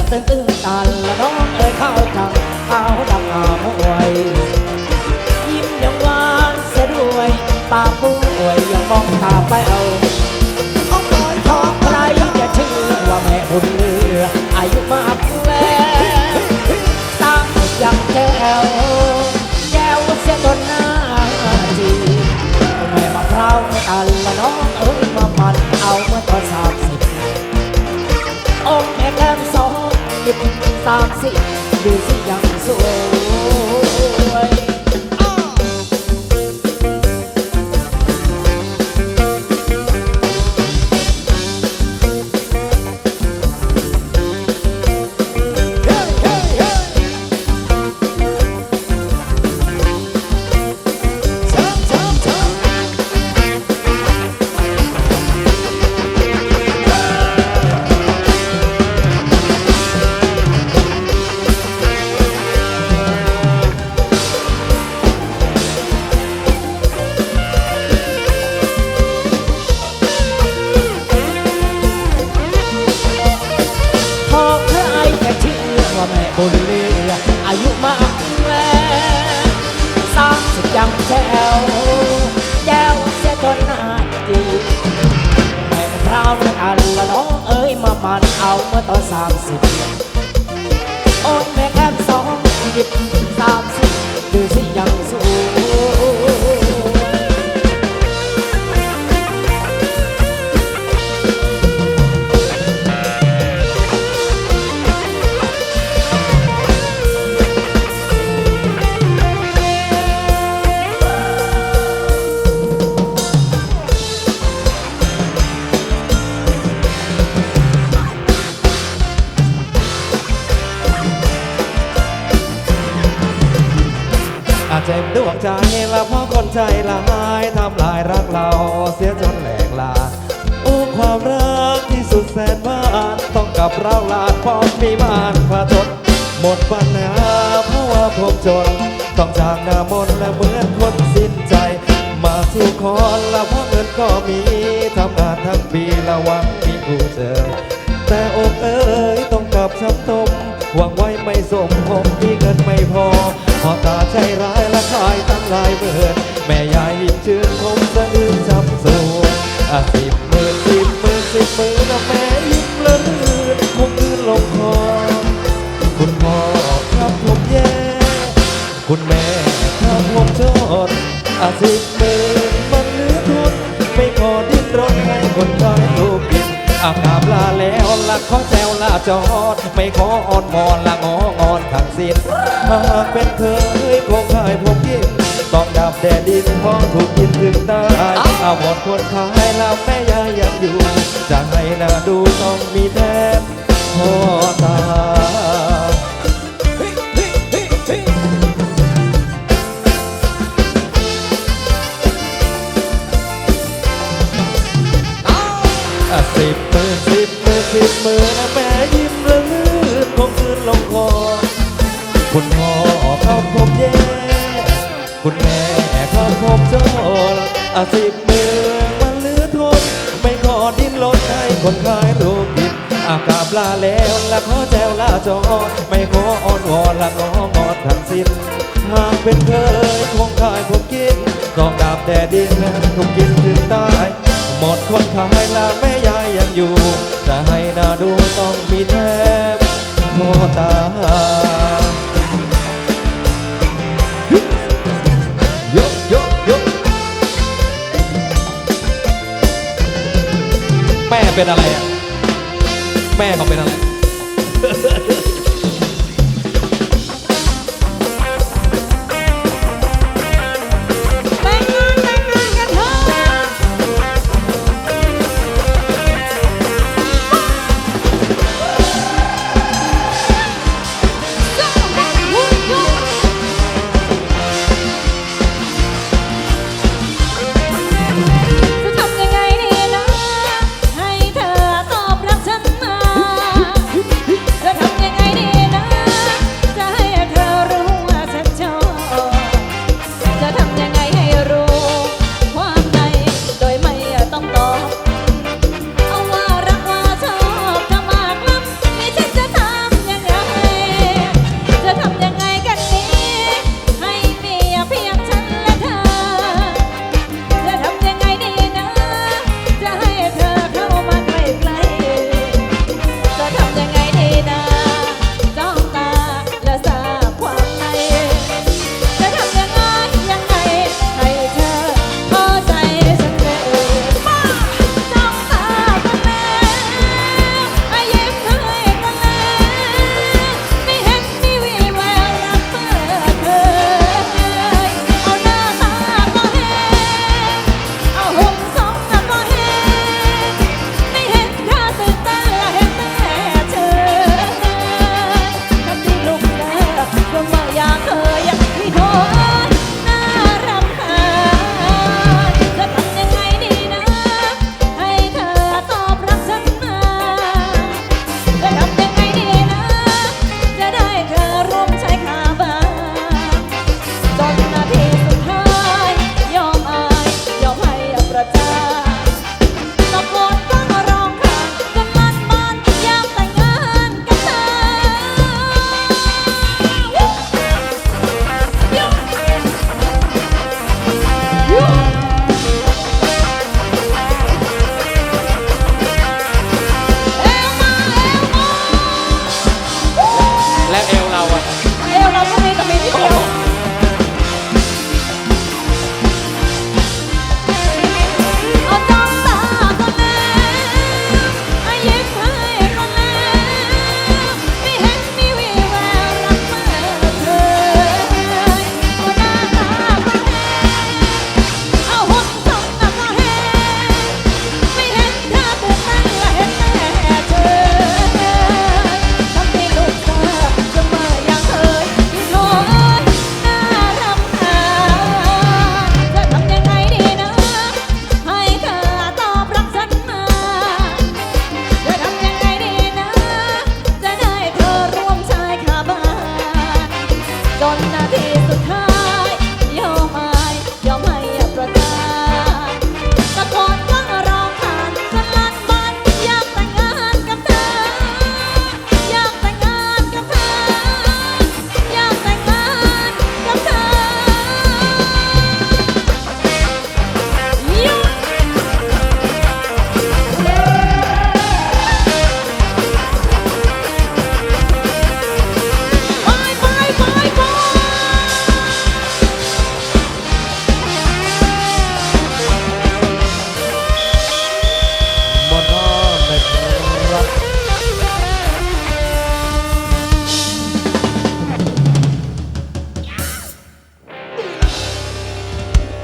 ยังตื้นตื้นตันละน้องเอ่ยเข้าจังเอาดังอามวยยิ้มยังหวานเสียด้วยปากป่วยยังมองตาไปเอาอ้อมลอยทองใครจะเชื่อว่าแม่บุญาเมื่อตอนสามสิบโอ้แม่แคมสองสิบสามสิบ จเจ็บดวงใจละเพราะคนใจละหายทำลายรักเราเสียจนแหลกลาโอ้ความรักที่สุดแสนหวานต้องกับเราลาดพร้อมมีมานผจญหมดปัญหาเพราะว่าผมจน ต้องจากหน้ามนและเหมือนคนสิ้นใจ มาสู่คอนละเพราะเงินก็มีทำงานทั้งปีละหวังมีผู้เจอ แต่อกเอ๋ยต้องกลับช้ำทมหวังไว้ไม่สมผมมีเงินไม่พอพอตาใจร้าย และขายตั้งหลายหมื่นแม่ยายยิ้มชื่นคงสะอื้นจำสูนอะสิบหมื่นสิบหมื่นสิบหมื่นแม่ยิ้มละลื่นคงลื่นลงคอคุณพ่อครับผมแย่ คุณแม่ครับผมจนอาสิบหมื่นมันเหลือทุนไม่พอดิ้นรนให้คนไทยลูกกินอากราบลาแล้วละขอแซวลาจอด ไม่ขออ่อนมอนละงองอนทั้ง หากเป็นเคยคงขายผมกินต้องดับแดดดินเพราะถูกกินถึงตายเอาหมดคนขายแล้วแม่ยายยังอยู่ จะให้หน้าดูต้องมีแทนพ่อตา อเขาผมแย่คุณแม่เขาผมจนอะสิบหมื่นมันเลือทน ไม่ขอดิ้นรนให้คนขายรูปกินอากาบลาแล้วละขอแจวลาจอ ไม่ขออ้อนวอนละงองอดทั้งสิ้น หากเป็นเคยคงขายผมกินต้องดับแต่ดินคงกินถึงตายหมดคนขายละแม่ยายยังอยู่ จะให้นาดูต้องมีแทบพ่อตา เป็นอะไรอะ แม่เขาเป็นอะไร is the.